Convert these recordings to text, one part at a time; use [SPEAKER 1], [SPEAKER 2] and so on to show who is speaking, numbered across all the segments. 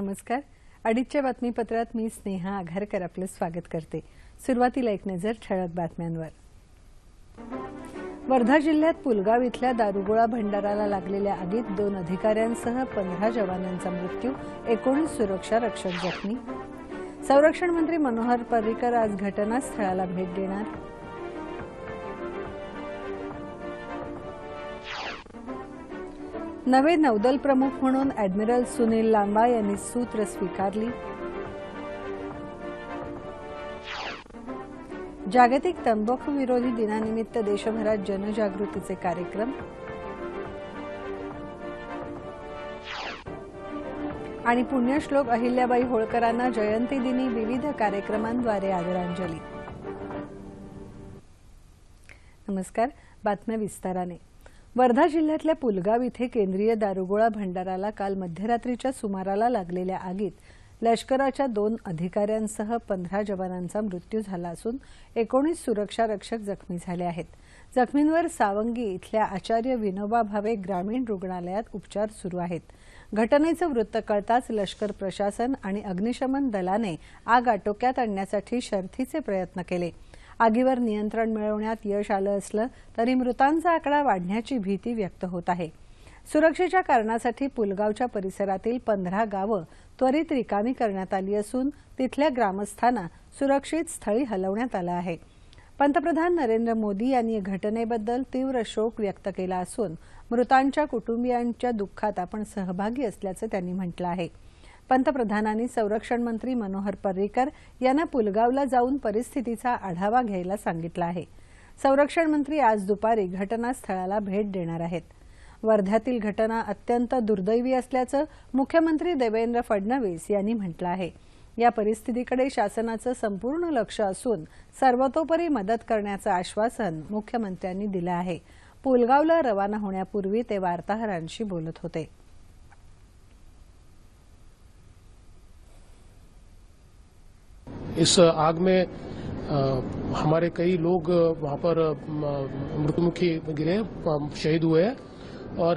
[SPEAKER 1] नमस्कार. अडीचच्या बातमीपत्रात मी स्नेहा आघारकर आपलं स्वागत करते. सुरुवातीला एक नजर ठळक बातम्यांवर. वर्धा जिल्ह्यात पुलगाव इथल्या दारुगोळा भंडाराला लागलेल्या आगीत दोन अधिकाऱ्यांसह पंधरा जवानांचा मृत्यू एकोणीस सुरक्षा रक्षक जखमी. संरक्षण मंत्री मनोहर पर्रिकर आज घटनास्थळाला भेट देणार. नवे नौदल प्रमुख म्हणून ॲडमिरल सुनील लांबा यांनी सूत्र स्वीकारली. जागतिक तंबाखू विरोधी दिनानिमित्त देशभरात जनजागृतीचे कार्यक्रम. आणि पुण्यश्लोक अहिल्याबाई होळकरांना जयंतीदिनी विविध कार्यक्रमांद्वारे आदरांजली. नमस्कार बातम्या विस्ताराने. वर्धा जिल्ह्यातल्या पुलगाव इथे केंद्रीय दारुगोळा भंडाराला काल मध्यरात्रीच्या सुमाराला लागलेल्या आगीत लष्कराच्या दोन अधिकाऱ्यांसह पंधरा जवानांचा मृत्यू झाला असून एकोणीस सुरक्षा रक्षक जखमी झाले आहेत. जखमींवर सावंगी इथल्या आचार्य विनोबा भावे ग्रामीण रुग्णालयात उपचार सुरू आहेत. घटनेचं वृत्त कळताच लष्कर प्रशासन आणि अग्निशमन दलाने आग आटोक्यात आणण्यासाठी शर्थीचे प्रयत्न केले. आगीवर नियंत्रण मिळवण्यात यश आलं असलं तरी मृतांचा आकडा वाढण्याची भीती व्यक्त होत आहे. सुरक्षेच्या कारणासाठी पुलगावच्या परिसरातील पंधरा गावं त्वरित रिकामी करण्यात आली असून तिथल्या ग्रामस्थांना सुरक्षित स्थळी हलवण्यात आलं आहे. पंतप्रधान नरेंद्र मोदी यांनी घटनेबद्दल तीव्र शोक व्यक्त केला असून मृतांच्या कुटुंबियांच्या दुःखात आपण सहभागी असल्याचं त्यांनी म्हटलं आहे. पंतप्रधानांनी संरक्षण मंत्री मनोहर पर्रिकर यांना पुलगावला जाऊन परिस्थितीचा आढावा घ्यायला सांगितलं आहे. संरक्षण मंत्री आज दुपारी घटनास्थळाला भेट देणार आहेत. वर्ध्यातील घटना अत्यंत दुर्दैवी असल्याचं मुख्यमंत्री देवेंद्र फडणवीस यांनी म्हटलं आहे. या परिस्थितीकडे शासनाचं संपूर्ण लक्ष असून सर्वतोपरी मदत करण्याचं आश्वासन मुख्यमंत्र्यांनी दिलं आहे. पुलगावला रवाना होण्यापूर्वी ते वार्ताहरांशी बोलत होते.
[SPEAKER 2] इस आग में आ, हमारे कई लोग वहाँ पर मृत्युमुखी गिरे शहीद हुए हैं और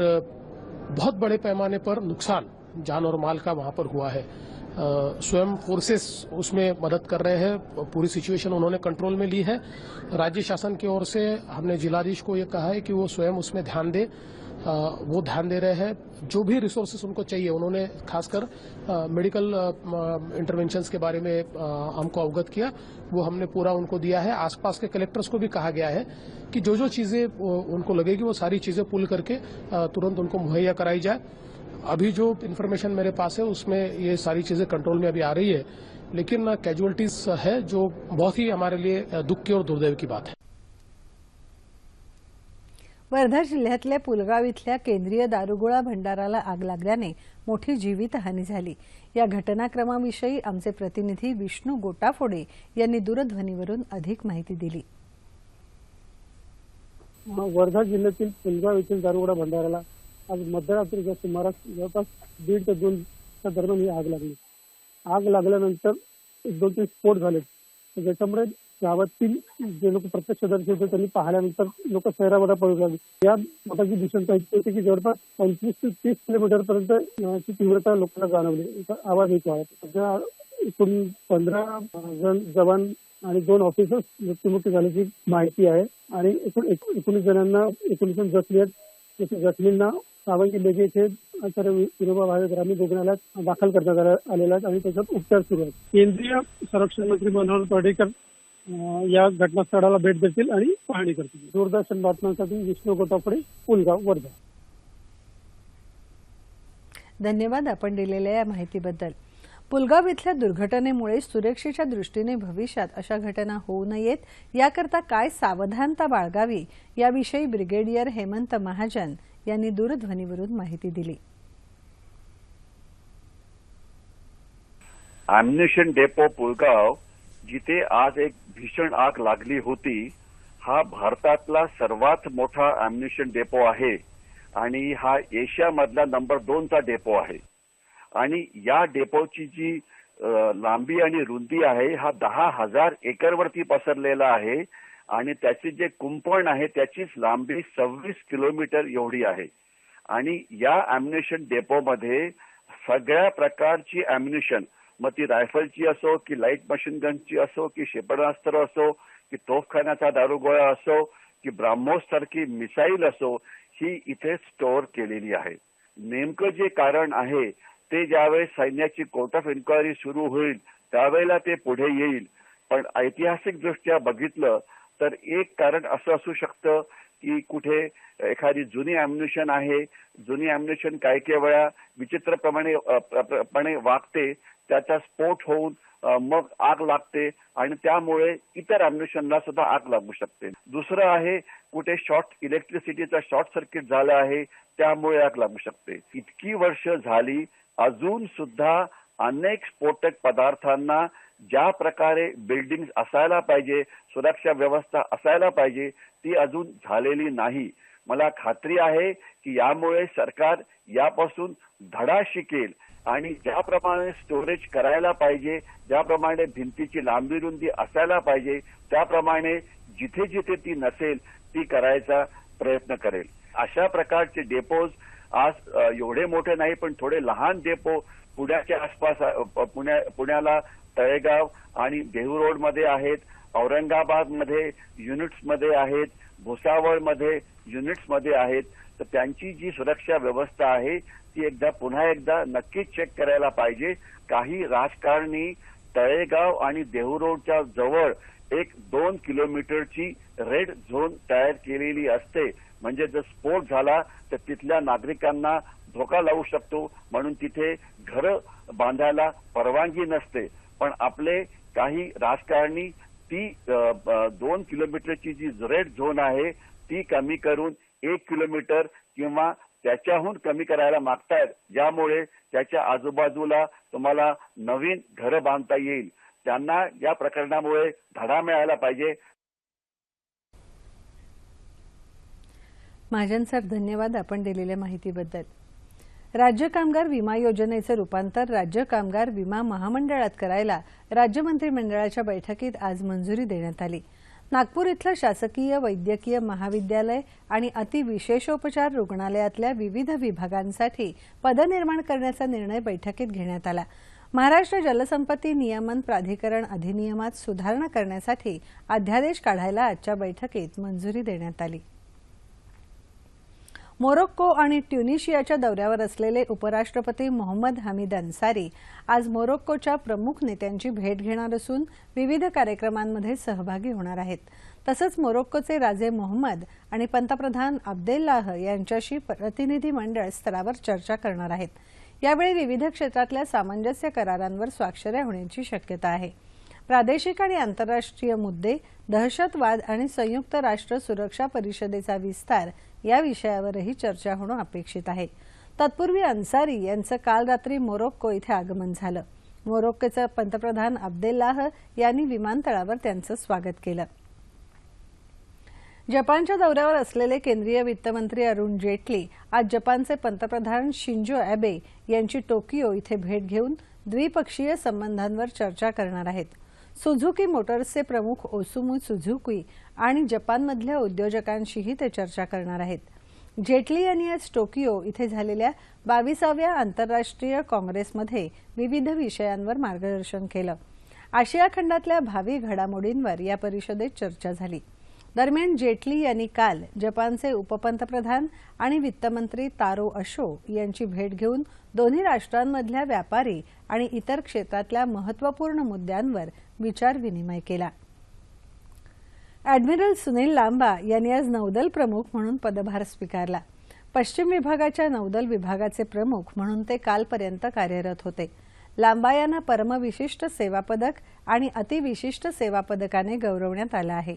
[SPEAKER 2] बहुत बड़े पैमाने पर नुकसान जान और माल का वहाँ पर हुआ है। स्वयं फोर्सेस उसमें मदद कर रहे हैं पूरी सिचुएशन उन्होंने कंट्रोल में ली है। राज्य शासन की ओर से हमने जिलाधीश को ये कहा है कि वो स्वयं उसमें ध्यान दे। वो ध्यान दे रहे हैं। जो भी रिसोर्सेस उनको चाहिए, उन्होंने खासकर मेडिकल इंटरवेंशंस के बारे में हमको अवगत किया। वो हमने पूरा उनको दिया है। आसपास के कलेक्टर्स को भी कहा गया है कि जो जो चीज़ें उनको लगेगी, वो सारी चीज़ें पुल करके तुरंत उनको मुहैया कराई जाए। अभी जो इन्फॉर्मेशन मेरे पास है, उसमें ये सारी चीज़ें कंट्रोल में अभी आ रही है। लेकिन कैजुअलिटीज है जो बहुत ही हमारे लिए दुख की और दुर्दैव की बात है।
[SPEAKER 1] वर्धा जिल्ह्यातल्या पुलगाव इथल्या केंद्रीय दारुगोळा भंडाराला आग लागल्याने मोठी जीवितहानी झाली. या घटनाक्रमाविषयी आमचे प्रतिनिधी विष्णू गोटाफोडे यांनी दूरध्वनीवरून अधिक माहिती दिली.
[SPEAKER 3] वर्धा जिल्ह्यातील पुलगाव येथील दारुगोळा भंडाराला आज मध्यरात्रीच्या सुमारास जवळपास दीड ते दोनच्या दरम्यान ही आग लागली. आग लागल्यानंतर एक दोन तीन स्फोट झाले. ज्याच्यामुळे गावातील जे लोक प्रत्यक्षदर्शी होते त्यांनी पाहिल्यानंतर लोक शहरामध्ये पळू लागले या मताची भीषणता इतकी होती की जवळपास पंचवीस ते तीस किलोमीटर पर्यंत तीव्रता लोकांना जाणवली. आवाज येतो आहे. सध्या एकूण पंधरा जण जवान आणि दोन ऑफिसर्स मृत्युमुखी झाल्याची माहिती आहे. आणि एकूण एकोणीस जणांना एकोणीस जण जखमी आहेत. जखमींना सावंगी लेगे येथे आचार्य विनोबा भावे ग्रामीण रुग्णालयात दाखल करण्यात आलेला आहे आणि त्याच्यात उपचार सुरू आहेत. केंद्रीय संरक्षण मंत्री मनोहर पर्रिकर या घटनास्थळाला भेट देतील आणि पाहणी करतील. दूरदर्शन बातम्यांसाठी विष्णू गोटाफडे पुलगाव वर्धा.
[SPEAKER 1] धन्यवाद आपण दिलेल्या या माहितीबद्दल. पुलगाव इथल्या दुर्घटनेमुळे सुरक्षेच्या दृष्टीने भविष्यात अशा घटना होऊ नयेत याकरता काय सावधानता बाळगावी याविषयी ब्रिगेडियर हेमंत महाजन यांनी दूरध्वनीवरून माहिती दिली.
[SPEAKER 4] अॅम्युनेशन डेपो पुलगाव जिथे आज एक भीषण आग लागली होती हा भारतातला सर्वात मोठा अॅम्युनेशन डेपो आहे आणि हा एशियामधला नंबर दोनचा डेपो आहे. आणि या डेपोची जी लांबी आणि रुंदी आहे हा दहा हजार एकरवरती पसरलेला आहे आणि त्याचे जे कुंपण आहे त्याचीच लांबी सव्वीस किलोमीटर एवढी आहे. आणि या अॅम्युनेशन डेपोमध्ये सगळ्या प्रकारची अम्युनिशन मग ती रायफलची असो की लाइट मशीन गनची असो की क्षेपणास्त्र असो की तोफखान्याचा दारुगोळा असो की ब्राह्मोस सारखी मिसाईल असो ही इथे स्टोअर केलेली आहे नेमकं जे कारण आहे ते ज्यावेळेस सैन्याची कोर्ट ऑफ इन्क्वायरी सुरू होईल त्यावेळेला ते पुढे येईल पण ऐतिहासिक दृष्ट्या बघितलं तर एक कारण असं असू शकतं की कुठे एखादी जुनी अम्युनिशन आहे जुनी अम्युनिशन काही काही वेळा विचित्रप्रमाणे पणे वागते त्याचा स्फोट होऊन मग आग लागते आणि त्यामुळे इतर अम्युनिशनला सुद्धा आग लागू शकते. दुसरं आहे कुठे शॉर्ट इलेक्ट्रिसिटीचा शॉर्ट सर्किट झाला आहे त्यामुळे आग लागू शकते. इतकी वर्ष झाली अजून सुद्धा अनेक स्फोटक पदार्थांना ज्या प्रकारे बिल्डिंग असायला पाहिजे सुरक्षा व्यवस्था असायला पाहिजे ती अजून झालेली नाही. मला खात्री आहे की यामुळे सरकार यापासून धडा शिकेल आणि ज्याप्रमाणे स्टोरेज करायला पाहिजे ज्याप्रमाणे भिंतीची लांबी रुंदी असायला पाहिजे त्याप्रमाणे जिथे जिथे ती नसेल ती करायचा प्रयत्न करेल. अशा प्रकारचे डेपोज आज एवढे मोठे नाही पण थोडे लहान डेपो पुण्याच्या आसपास पुण्या पुण्याला तळेगाव आणि देहू रोडमध्ये आहेत औरंगाबादमध्ये युनिट्समध्ये आहेत भुसावळमध्ये युनिट्समध्ये आहेत. तर त्यांची जी सुरक्षा व्यवस्था आहे ती एकदा पुन्हा एकदा नक्कीच चेक करायला पाहिजे. काही राजकारणी तळेगाव आणि देहू रोडच्या जवळ एक दोन किलोमीटरची रेड झोन तयार केलेली असते. म्हणजे जर स्फोट झाला तर तिथल्या नागरिकांना धोका लावू शकतो. म्हणून तिथे घरं बांधायला परवानगी नसते. पण आपले काही राजकारणी ती दोन किलोमीटरची जी रेड झोन आहे ती कमी करून एक किलोमीटर किंवा त्याच्याहून कमी करायला मागतायत. ज्यामुळे त्याच्या आजूबाजूला तुम्हाला नवीन घरं बांधता येईल. त्यांना या प्रकरणामुळे धडा मिळायला पाहिजे.
[SPEAKER 1] महाजन साहेब धन्यवाद आपण दिलेल्या माहितीबद्दल. राज्य कामगार विमा योजनेचं रूपांतर राज्य कामगार विमा महामंडळात करायला राज्य मंत्रिमंडळाच्या बैठकीत आज मंजुरी देण्यात आली. नागपूर इथलं शासकीय वैद्यकीय महाविद्यालय आणि अतिविशेषोपचार रुग्णालयातल्या विविध विभागांसाठी पदनिर्माण करण्याचा निर्णय बैठकीत घेण्यात आला. महाराष्ट्र जलसंपत्ती नियमन प्राधिकरण अधिनियमात सुधारणा करण्यासाठी अध्यादेश काढायला आजच्या बैठकीत मंजुरी देण्यात आली. मोरोक्को आणि ट्युनिशियाच्या दौऱ्यावर असलेले उपराष्ट्रपती मोहम्मद हमीद अन्सारी आज मोरोक्कोच्या प्रमुख नेत्यांची भेट घेणार असून विविध कार्यक्रमांमध्ये सहभागी होणार आहेत. तसंच मोरोक्कोचे राजे मोहम्मद आणि पंतप्रधान अब्देल्लाह यांच्याशी प्रतिनिधी मंडळ स्तरावर चर्चा करणार आहेत. यावेळी विविध क्षेत्रातल्या सामंजस्य करारांवर स्वाक्षऱ्या होण्याची शक्यता आहे. प्रादेशिक आणि आंतरराष्ट्रीय मुद्दे दहशतवाद आणि संयुक्त राष्ट्र सुरक्षा परिषदेचा विस्तार या विषयावरही चर्चा होणं अपेक्षित आहे. तत्पूर्वी अन्सारी यांचं काल रात्री मोरोक्को इथे आगमन झालं. मोरोक्कोचे पंतप्रधान अब्देल्लाह यांनी विमानतळावर त्यांचं स्वागत केलं. जपानच्या दौऱ्यावर असलेले केंद्रीय वित्तमंत्री अरुण जेटली आज जपानचे पंतप्रधान शिंजो अॅबे यांची टोकियो इथे भेट घेऊन द्विपक्षीय संबंधांवर चर्चा करणार आहेत. सुझुकी मोटर्सचे प्रमुख ओसुमू सुझुकी आणि जपानमधल्या उद्योजकांशीही ते चर्चा करणार आहेत. जेटली यांनी आज टोकियो इथे झालेल्या बावीसाव्या आंतरराष्ट्रीय काँग्रेसमध्ये विविध विषयांवर मार्गदर्शन केलं. आशिया खंडातल्या भावी घडामोडींवर या परिषदेत चर्चा झाली. दरम्यान जेटली यांनी काल जपानचे उपपंतप्रधान आणि वित्तमंत्री तारो अशो यांची भेट घेऊन दोन्ही राष्ट्रांमधल्या व्यापारी आणि इतर क्षेत्रातल्या महत्त्वपूर्ण मुद्द्यांवर विचारविनिमय केला. अॅडमिरल सुनील लांबा यांनी आज नौदल प्रमुख म्हणून पदभार स्वीकारला. पश्चिम विभागाच्या नौदल विभागाचे प्रमुख म्हणून ते कालपर्यंत कार्यरत होते. लांबा यांना परमविशिष्ट सेवा पदक आणि अतिविशिष्ट सेवा पदकाने गौरवण्यात आलं आहे.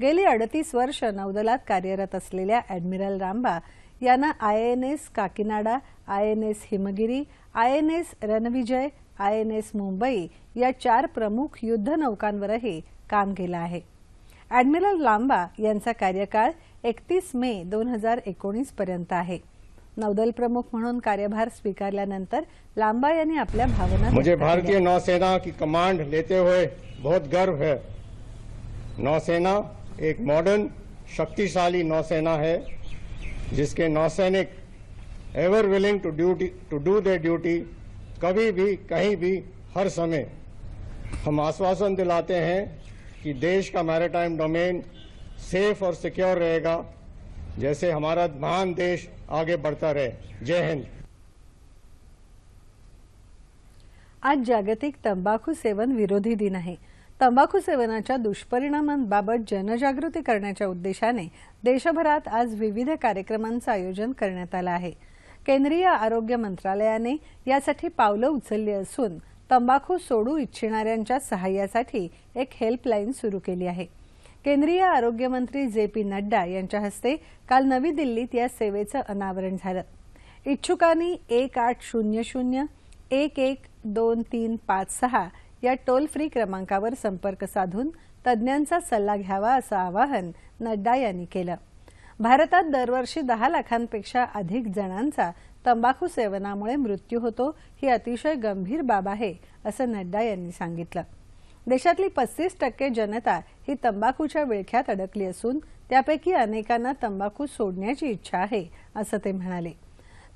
[SPEAKER 1] गेली अडतीस वर्ष नौदलात कार्यरत असलेल्या अॅडमिरल रांबा यांना INS Kakinada INS Himgiri INS Ranvijay INS Mumbai या चार प्रमुख युद्ध नौकांवरही काम केलं आहे. अॅडमिरल लांबा यांचा कार्यकाळ एकतीस मे दोन हजार एकोणीस पर्यंत आहे. नौदल प्रमुख म्हणून कार्यभार स्वीकारल्यानंतर लांबा यांनी आपल्या भावना
[SPEAKER 5] मुझे. भारतीय नौसेना की कमांड लेते हुए बहुत गर्व है। नौसेना एक मॉडर्न शक्तिशाली नौसेना है, जिसके नौसैनिक ever willing to duty to do the duty कभी भी, कहीं भी, हर समय। हम आश्वासन दिलाते हैं कि देश का मैरिटाइम डोमेन सेफ़ और सिक्योर रहेगा, जैसे हमारा महान देश आगे बढ़ता रहे। जय हिंद।
[SPEAKER 1] आज जागतिक तंबाखू सेवन विरोधी दिन आहे। तंबाखू सेवनाच्या दुष्परिणामांबाबत जनजागृती करण्याच्या उद्देशाने देशभरात आज विविध कार्यक्रमांचं आयोजन करण्यात आलं आहे. केंद्रीय आरोग्य मंत्रालयाने यासाठी पावलं उचलली असून तंबाखू सोडू इच्छिणाऱ्यांच्या सहाय्यासाठी एक हेल्पलाईन सुरू केली आहे. केंद्रीय आरोग्यमंत्री जे पी नड्डा यांच्या हस्ते काल नवी दिल्लीत या सेवेचं अनावरण झालं. इच्छुकांनी एक आठ शून्य शून्य एक एक दोन तीन पाच सहा या टोल फ्री क्रमांकावर संपर्क साधून तज्ज्ञांचा सल्ला घ्यावा असं आवाहन नड्डा यांनी केलं. भारतात दरवर्षी दहा लाखांपेक्षा अधिक जणांचा तंबाखू सेवनामुळे मृत्यू होतो ही अतिशय गंभीर बाब आहे असं नड्डा यांनी सांगितलं. देशातली पस्तीस टक्के जनता ही तंबाखूच्या विळख्यात अडकली असून त्यापैकी अनेकांना तंबाखू सोडण्याची इच्छा आहे असं ते म्हणाले.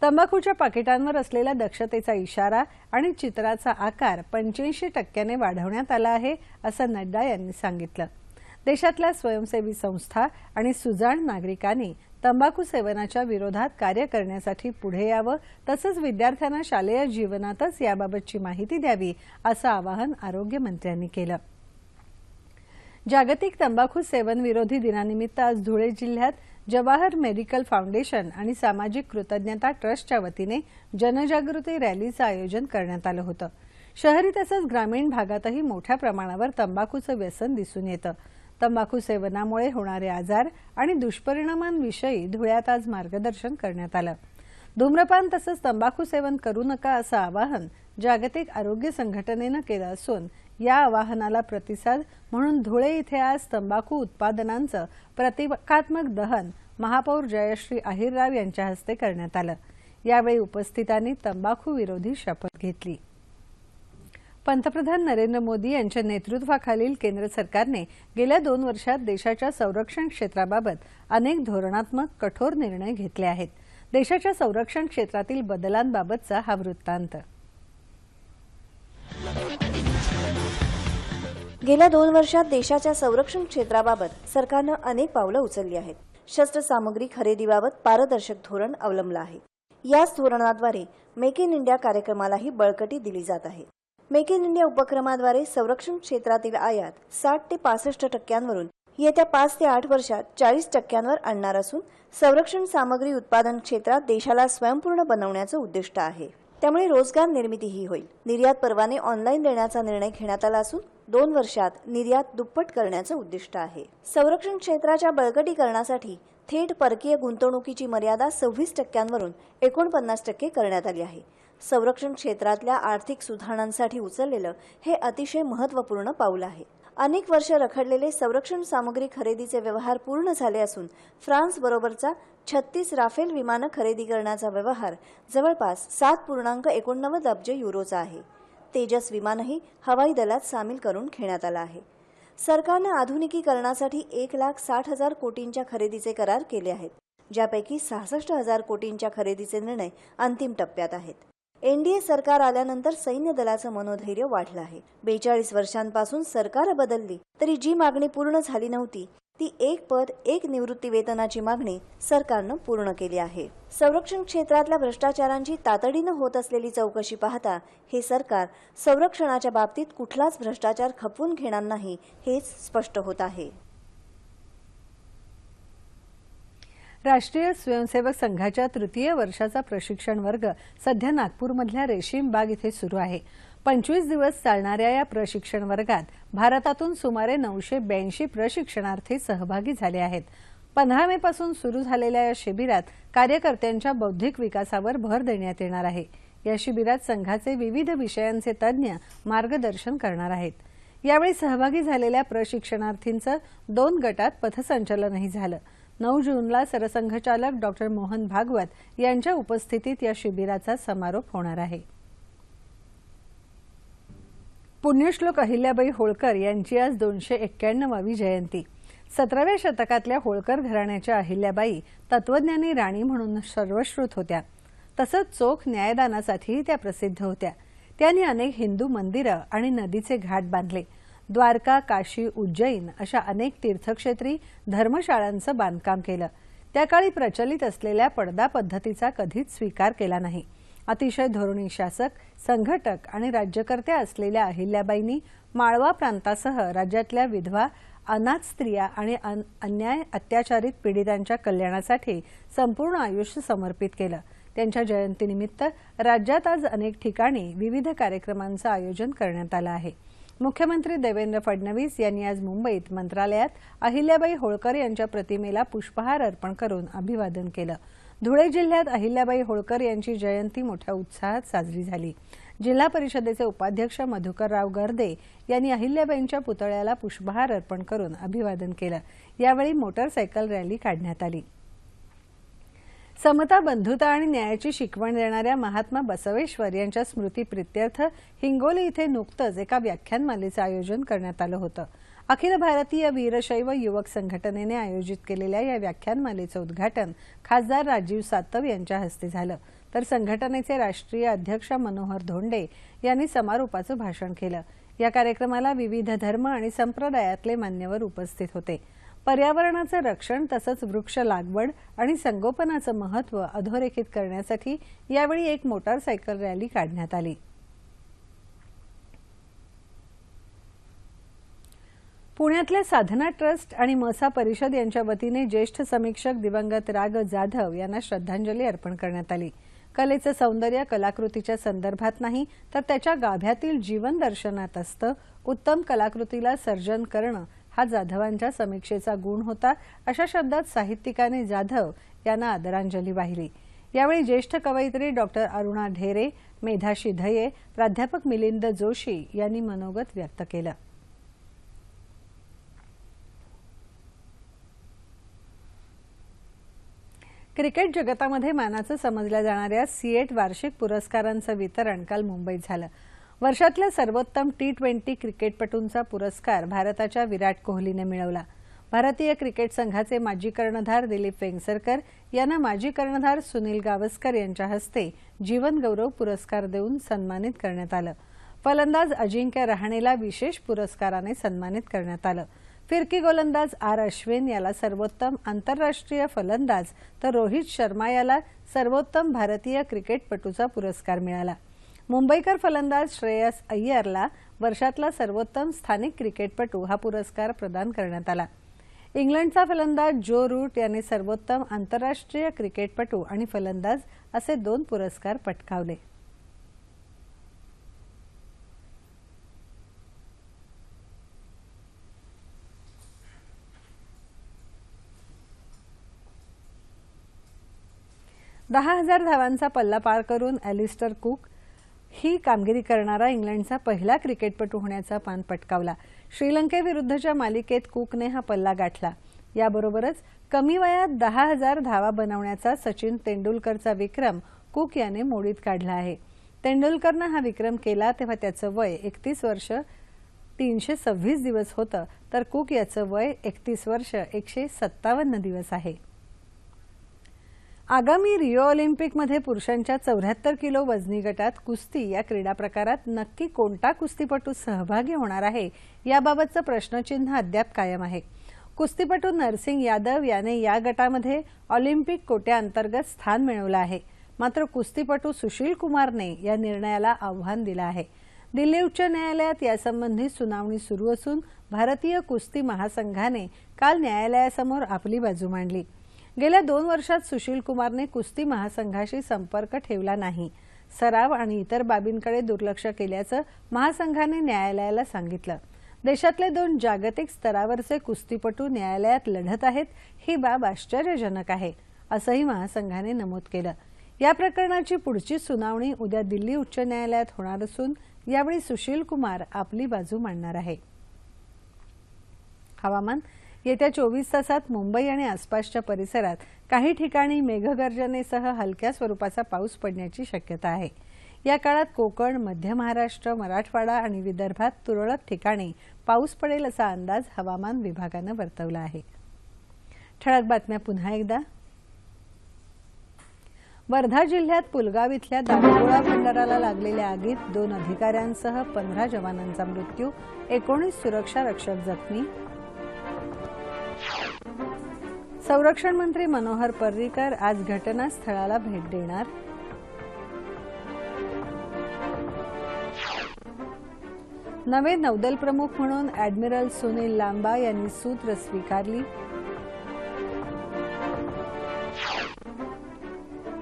[SPEAKER 1] तंबाखूच्या पाकिटांवर असलेला दक्षतेचा इशारा आणि चित्राचा आकार पंच्याऐंशी टक्क्याने वाढवण्यात आला आहे असं नड्डा यांनी सांगितलं. देशातल्या स्वयंसेवी संस्था आणि सुजाण नागरिकांनी तंबाखू सेवनाच्या विरोधात कार्य करण्यासाठी पुढे यावं तसंच विद्यार्थ्यांना शालेय जीवनातच याबाबतची माहिती द्यावी असं आवाहन आरोग्यमंत्र्यांनी केलं. जागतिक तंबाखू सेवन विरोधी दिनानिमित्त आज धुळे जिल्ह्यात जवाहर मेडिकल फाउंडेशन आणि सामाजिक कृतज्ञता ट्रस्टच्या वतीने जनजागृती रॅलीचं आयोजन करण्यात आलं होतं. शहरी तसंच ग्रामीण भागातही मोठ्या प्रमाणावर तंबाखूचं व्यसन दिसून येतं. तंबाखू सेवनामुळे होणारे आजार आणि दुष्परिणामांविषयी धुळ्यात आज मार्गदर्शन करण्यात आलं. धूम्रपान तसंच तंबाखू सेवन करू नका असं आवाहन जागतिक आरोग्य संघटनेनं केलं असून या आवाहनाला प्रतिसाद म्हणून धुळे इथे आज तंबाखू उत्पादनांचं प्रतिकात्मक दहन महापौर जयश्री अहिरराव यांच्या हस्ते करण्यात आलं. यावेळी उपस्थितांनी तंबाखू विरोधी शपथ घेतली. पंतप्रधान नरेंद्र मोदी यांच्या नेतृत्वाखालील केंद्र सरकारने गेल्या दोन वर्षात देशाच्या संरक्षण क्षेत्राबाबत अनेक धोरणात्मक कठोर निर्णय घेतले आहेत. देशाच्या संरक्षण क्षेत्रातील बदलांबाबतचा हा वृत्तांत.
[SPEAKER 6] गेल्या दोन वर्षात देशाच्या संरक्षण क्षेत्राबाबत सरकारनं अनेक पावलं उचलली आहेत. शस्त्रसामुग्री खरेदीबाबत पारदर्शक धोरण अवलंबलं आहे. याच धोरणाद्वारे मेक इन इंडिया कार्यक्रमालाही बळकटी दिली जात आहे. मेक इन इंडिया उपक्रमाद्वारे संरक्षण क्षेत्रातील आयात साठ ते पासष्ट टक्क्यांवरून येत्या पाच ते आठ वर्षात चाळीस टक्क्यांवर आणणार असून संरक्षण सामग्री उत्पादन क्षेत्रात देशाला स्वयंपूर्ण बनवण्याचं उद्दिष्ट आहे. त्यामुळे रोजगार निर्मितीही होईल. निर्यात परवाने ऑनलाईन देण्याचा निर्णय घेण्यात आला असून दोन वर्षात निर्यात दुप्पट करण्याचं उद्दिष्ट आहे. संरक्षण क्षेत्राच्या बळकटीकरणासाठी थेट परकीय गुंतवणुकीची मर्यादा सव्वीस टक्क्यांवरून एकोणपन्नास टक्के करण्यात आली आहे. संरक्षण क्षेत्रातल्या आर्थिक सुधारणांसाठी उचललेलं हे अतिशय महत्त्वपूर्ण पाऊल आहे. अनेक वर्ष रखडलेले संरक्षण सामग्री खरेदीचे व्यवहार पूर्ण झाले असून फ्रान्स बरोबरचा छत्तीस राफेल विमानं खरेदी करण्याचा व्यवहार जवळपास सात पूर्णांक एकोणनव्वद अब्ज युरोचा आहे. तेजस विमानही हवाई दलात सामील करून घेण्यात आलं आहे. सरकारनं आधुनिकीकरणासाठी एक लाख साठ हजार कोटींच्या खरेदीचे करार केले आहेत ज्यापैकी सहासष्ट हजार कोटींच्या खरेदीचे निर्णय अंतिम टप्प्यात आहेत. एनडीए सरकार आल्यानंतर सैन्य दलाचं मनोधैर्य वाढलं आहे. बेचाळीस वर्षांपासून सरकार बदलली तरी जी मागणी पूर्ण झाली नव्हती ती एक पद एक निवृत्ती वेतनाची मागणी सरकारनं पूर्ण केली आहे. संरक्षण क्षेत्रातल्या भ्रष्टाचारांची तातडीनं होत असलेली चौकशी पाहता हे सरकार संरक्षणाच्या बाबतीत कुठलाच भ्रष्टाचार खपवून घेणार नाही हेच स्पष्ट होत आहे.
[SPEAKER 1] राष्ट्रीय स्वयंसेवक संघाच्या तृतीय वर्षाचा प्रशिक्षण वर्ग सध्या नागपूरमधल्या रेशीम बाग इथे सुरू आहे. पंचवीस दिवस चालणाऱ्या या प्रशिक्षण वर्गात भारतातून सुमारे नऊशे ब्याऐंशी प्रशिक्षणार्थी सहभागी झाले आहेत. पंधरा मे पासून सुरू झालेल्या या शिबिरात कार्यकर्त्यांच्या बौद्धिक विकासावर भर देण्यात येणार आहे. या शिबिरात संघाचे विविध विषयांचे तज्ज्ञ मार्गदर्शन करणार आहेत. यावेळी सहभागी झालेल्या प्रशिक्षणार्थींचं दोन गटात पथसंचलनही झालं. नऊ जूनला सरसंघचालक डॉक्टर मोहन भागवत यांच्या उपस्थितीत या शिबिराचा समारोप होणार आहे. पुण्यश्लोक अहिल्याबाई होळकर यांची आज दोनशे एक्क्याण्णवावी जयंती सतराव्या शतकातल्या होळकर घराण्याच्या अहिल्याबाई तत्वज्ञानी राणी म्हणून सर्वश्रुत होत्या. तसंच चोख न्यायदानासाठीही त्या प्रसिद्ध होत्या. त्यांनी अनेक हिंदू मंदिरं आणि नदीचे घाट बांधले. द्वारका काशी उज्जैन अशा अनेक तीर्थक्षेत्री धर्मशाळांचं बांधकाम केलं. त्या काळी प्रचलित असलेल्या पडदा पद्धतीचा कधीच स्वीकार केला नाही. अतिशय धोरणी शासक संघटक आणि राज्यकर्त्या असलेल्या अहिल्याबाईंनी माळवा प्रांतासह राज्यातल्या विधवा अनाथ स्त्रिया आणि अन- अन्याय अत्याचारित पीडितांच्या कल्याणासाठी संपूर्ण आयुष्य समर्पित केलं. त्यांच्या जयंतीनिमित्त राज्यात आज अनेक ठिकाणी विविध कार्यक्रमांचं आयोजन करण्यात आलं आहे. मुख्यमंत्री देवेंद्र फडणवीस यांनी आज मुंबईत मंत्रालयात अहिल्याबाई होळकर यांच्या प्रतिमेला पुष्पहार अर्पण करून अभिवादन केलं. धुळे जिल्ह्यात अहिल्याबाई होळकर यांची जयंती मोठ्या उत्साहात साजरी झाली. जिल्हा परिषदेचे उपाध्यक्ष मधुकरराव गर्दे यांनी अहिल्याबाईंच्या पुतळ्याला पुष्पहार अर्पण करून अभिवादन केलं. यावेळी मोटरसायकल रॅली काढण्यात आली. समता बंधुता आणि न्यायाची शिकवण देणाऱ्या महात्मा बसवेश्वर यांच्या स्मृतीप्रित्यर्थ हिंगोली इथे नुकतंच एका व्याख्यानमालेचं आयोजन करण्यात आलं होतं. अखिल भारतीय वीरशैव युवक संघटनेने आयोजित केलेल्या या व्याख्यानमालेचं उद्घाटन खासदार राजीव सातव यांच्या हस्ते झालं. तर संघटनेचे राष्ट्रीय अध्यक्ष मनोहर धोंडे यांनी समारोपाचं भाषण केलं. या कार्यक्रमाला विविध धर्म आणि संप्रदायातले मान्यवर उपस्थित होते. पर्यावरणाचं रक्षण तसंच वृक्ष लागवड आणि संगोपनाचं महत्त्व अधोरेखित करण्यासाठी यावेळी एक मोटारसायकल रॅली काढण्यात आली. पुण्यातल्या साधना ट्रस्ट आणि मसा परिषद यांच्या वतीने ज्येष्ठ समीक्षक दिवंगत राग जाधव यांना श्रद्धांजली अर्पण करण्यात आली. कलेचं सौंदर्य कलाकृतीच्या संदर्भात नाही तर त्याच्या गाभ्यातील जीवन दर्शनात असतं. उत्तम कलाकृतीला सर्जन करणं हा जाधवांच्या समीक्षेचा गुण होता. अशा शब्दात साहित्यिकाने जाधव यांना आदरांजली वाहिली. यावेळी ज्येष्ठ कवयित्री डॉक्टर अरुणा ढेरे मेधा शिधये प्राध्यापक मिलिंद जोशी यांनी मनोगत व्यक्त केलं. क्रिकेट जगतामध्ये मानाचं समजल्या जाणाऱ्या सीएट वार्षिक पुरस्कारांचं वितरण काल मुंबईत झालं. वर्षातल्या सर्वोत्तम टी ट्वेंटी क्रिकेटपटूंचा पुरस्कार भारताच्या विराट कोहलीने मिळवला. भारतीय क्रिकेट संघाचे माजी कर्णधार दिलीप वेंगसरकर यांना माजी कर्णधार सुनील गावस्कर यांच्या हस्ते जीवनगौरव पुरस्कार देऊन सन्मानित करण्यात आलं. फलंदाज अजिंक्य रहाणेला विशेष पुरस्काराने सन्मानित करण्यात आलं. फिरकी गोलंदाज आर अश्विन याला सर्वोत्तम आंतरराष्ट्रीय फलंदाज तर रोहित शर्मा याला सर्वोत्तम भारतीय क्रिकेटपटूचा पुरस्कार मिळाला. मुंबईकर फलंदाज श्रेयस अय्यरला वर्षातला सर्वोत्तम स्थानिक क्रिकेटपटू हा पुरस्कार प्रदान करण्यात आला. इंग्लंडचा फलंदाज जो रूट याने सर्वोत्तम आंतरराष्ट्रीय क्रिकेटपटू आणि फलंदाज असे दोन पुरस्कार पटकावले. दहा हजार धावांचा पल्ला पार करून ॲलिस्टर कुक ही कामगिरी करणारा इंग्लंडचा पहिला क्रिकेटपटू होण्याचा पान पटकावला. श्रीलंकेविरुद्धच्या मालिकेत कुकने हा पल्ला गाठला. याबरोबरच कमी वयात दहा हजार धावा बनवण्याचा सचिन तेंडुलकरचा विक्रम कुक याने मोडीत काढला आहे. तेंडुलकरनं हा विक्रम केला तेव्हा त्याचं वय एकतीस वर्ष तीनशे सव्वीस दिवस होतं तर कुक याचं वय एकतीस वर्ष एकशे सत्तावन्न दिवस आहे. आगामी रिओ ऑलिम्पिकमध्ये पुरुषांच्या चौऱ्याहत्तर किलो वजनी गटात कुस्ती या क्रीडा प्रकारात नक्की कोणता कुस्तीपटू सहभागी होणार आहे याबाबतचं प्रश्नचिन्ह अद्याप कायम आहे. कुस्तीपटू नरसिंग यादव याने या गटामध्ये ऑलिम्पिक कोट्याअंतर्गत स्थान मिळवलं आहे. मात्र कुस्तीपटू सुशील कुमारने या निर्णयाला आव्हान दिलं आहे. दिल्ली उच्च न्यायालयात यासंबंधी सुनावणी सुरू असून भारतीय कुस्ती महासंघाने काल न्यायालयासमोर आपली बाजू मांडली. गेल्या दोन वर्षात सुशील कुमारने कुस्ती महासंघाशी संपर्क ठेवला नाही. सराव आणि इतर बाबींकडे दुर्लक्ष केल्याचं महासंघाने न्यायालयाला सांगितलं. देशातले दोन जागतिक स्तरावरचे कुस्तीपटू न्यायालयात लढत आहेत ही बाब आश्चर्यजनक आहे असंही महासंघाने नमूद केलं. या प्रकरणाची पुढची सुनावणी उद्या दिल्ली उच्च न्यायालयात होणार असून यावेळी सुशील कुमार आपली बाजू मांडणार आहे. हवामान येत्या चोवीस तासात मुंबई आणि आसपासच्या परिसरात काही ठिकाणी मेघगर्जनेसह हलक्या स्वरूपाचा पाऊस पडण्याची शक्यता आहे. या काळात कोकण मध्य महाराष्ट्र मराठवाडा आणि विदर्भात तुरळक ठिकाणी पाऊस पडेल असा अंदाज हवामान विभागानं वर्तवला आहे. ठळक बातम्या पुन्हा एकदा. वर्धा जिल्ह्यात पुलगाव इथल्या दारुगोळा भंडाराला लागलेल्या आगीत दोन अधिकाऱ्यांसह पंधरा जवानांचा मृत्यू एकोणीस सुरक्षा रक्षक जखमी संरक्षण मंत्री मनोहर पर्रीकर आज घटनास्थळाला भेट देणार. नवे नौदल प्रमुख म्हणून अॅडमिरल सुनील लांबा यांनी सूत्र स्वीकारली.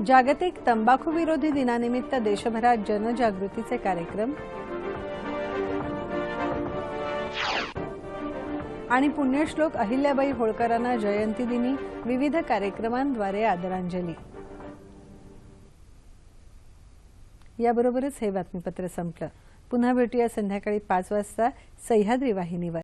[SPEAKER 1] जागतिक तंबाखू विरोधी दिनानिमित्त देशभरात जनजागृतीचे कार्यक्रम. आणि पुण्यश्लोक अहिल्याबाई होळकरांना जयंतीदिनी विविध कार्यक्रमांद्वारे आदरांजली. याबरोबरच हे बातमीपत्र संपलं. पुन्हा भेटूया संध्याकाळी पाच वाजता सह्याद्री वाहिनीवर.